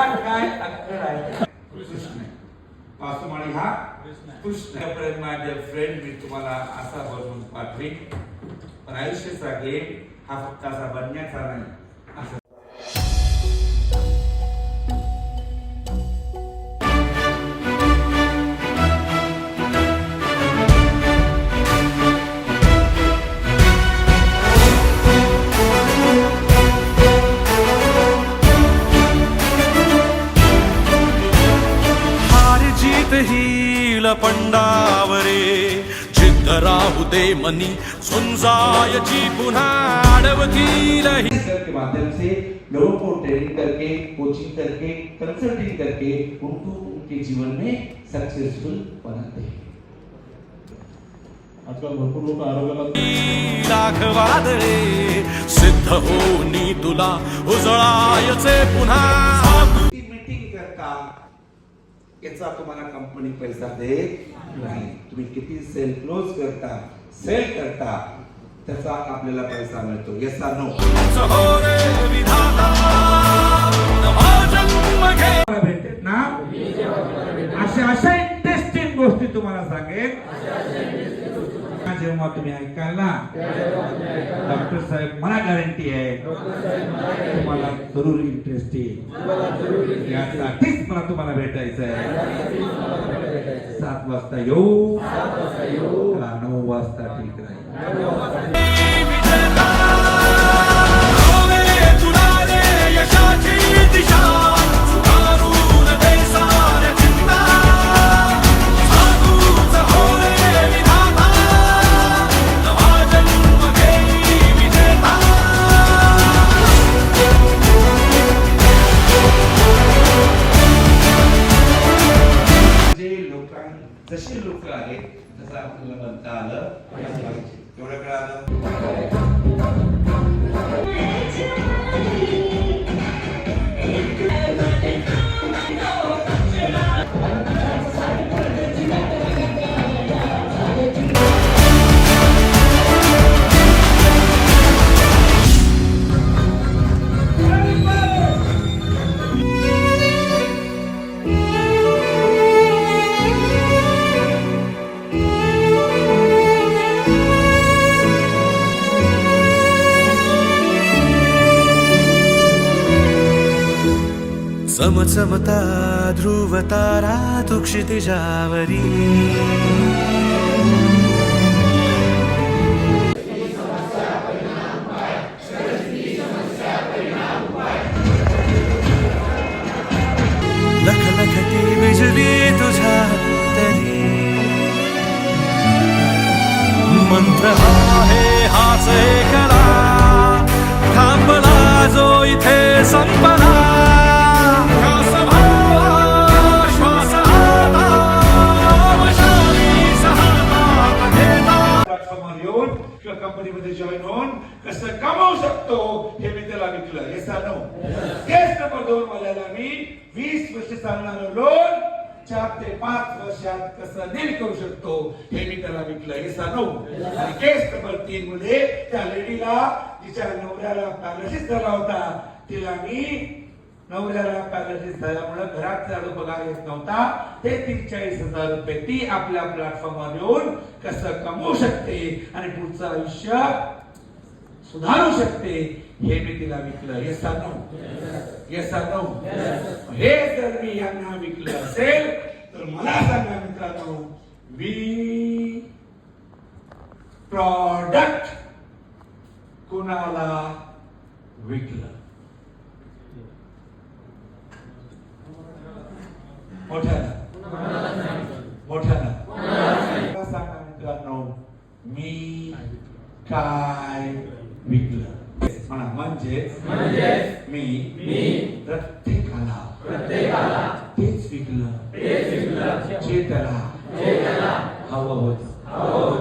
काय अक्कल आहे? कृष्ण. पासुमाळी हा कृष्ण. पर्यंत माझे फ्रेंड मी तुम्हाला असा बनवून पाठवीन. पण आयुष्याचा गेम हा फक्त असा बनण्याचा नाही. लपंडावरे जिद्द राहू दे मनी झुंजायची पुन्हा अडवतील ही सर के माध्यम से लोगों को ट्रेनिंग करके कोचिंग करके कंसल्टिंग करके उनको उनके जीवन में सक्सेसफुल बनाते हैं। आजकाल भरपूर लोक आरोग्याला लाख वादळे सिद्ध होनी तुला उजळायचे पुन्हा. याचा तुम्हाला कंपनी पैसा देत नाही. तुम्ही किती सेल क्लोज करता सेल करता त्याचा आपल्याला पैसा मिळतो. येसा नो जेव्हा तुम्ही ऐकाल ना डॉक्टर साहेब मला गॅरंटी आहे तुम्हाला जरूर इंटरेस्ट येईल. यासाठीच मला तुम्हाला भेटायचं आहे. सात वाजता येऊ का नऊ वाजता ठीक राहील? आपल्याला समचमता ध्रुवतारा तु क्षितिजावरी लख लखती बिजली तुझ्या तरी। मंत्र आहे हाच कला। थांबला जो इथे संपला। कंपनीमध्ये जॉईन होऊन कसं कमावू शकतो हे मी त्याला विकलं. हे नो तेच नंबर दोन वाल्याला मी वीस वर्ष चालणार लोन चार ते पाच वर्षात कसं डील करू शकतो हे मी त्याला विकलं. हे नो आणि केस नंबर तीन मध्ये त्या लेडीला तिच्या नवऱ्याला पॅरालिसिस झाला होता. तिला मी नवऱ्याला पॅरालिसिस झाल्यामुळे घरात चालू पगार येत नव्हता ते तीनचाळीस हजार रुपये ती आपल्या प्लॅटफॉर्मवर येऊन कसं कमवू शकते आणि पुढचं आयुष्य सुधारू शकते हे मी तिला विकलं. हे सांगू हे सांगू हे जर मी यांना विकलं असेल तर मला सांगा मित्रांनो वी प्रॉडक्ट कुणाला विकलं? मोठ्यानं. मोठ्यानं. सांगा मित्रांनो मी काय विकलं? म्हणा म्हणजे मी मी प्रत्येकाला प्रत्येकाला तेच विकलं. जे त्याला हवं होतं.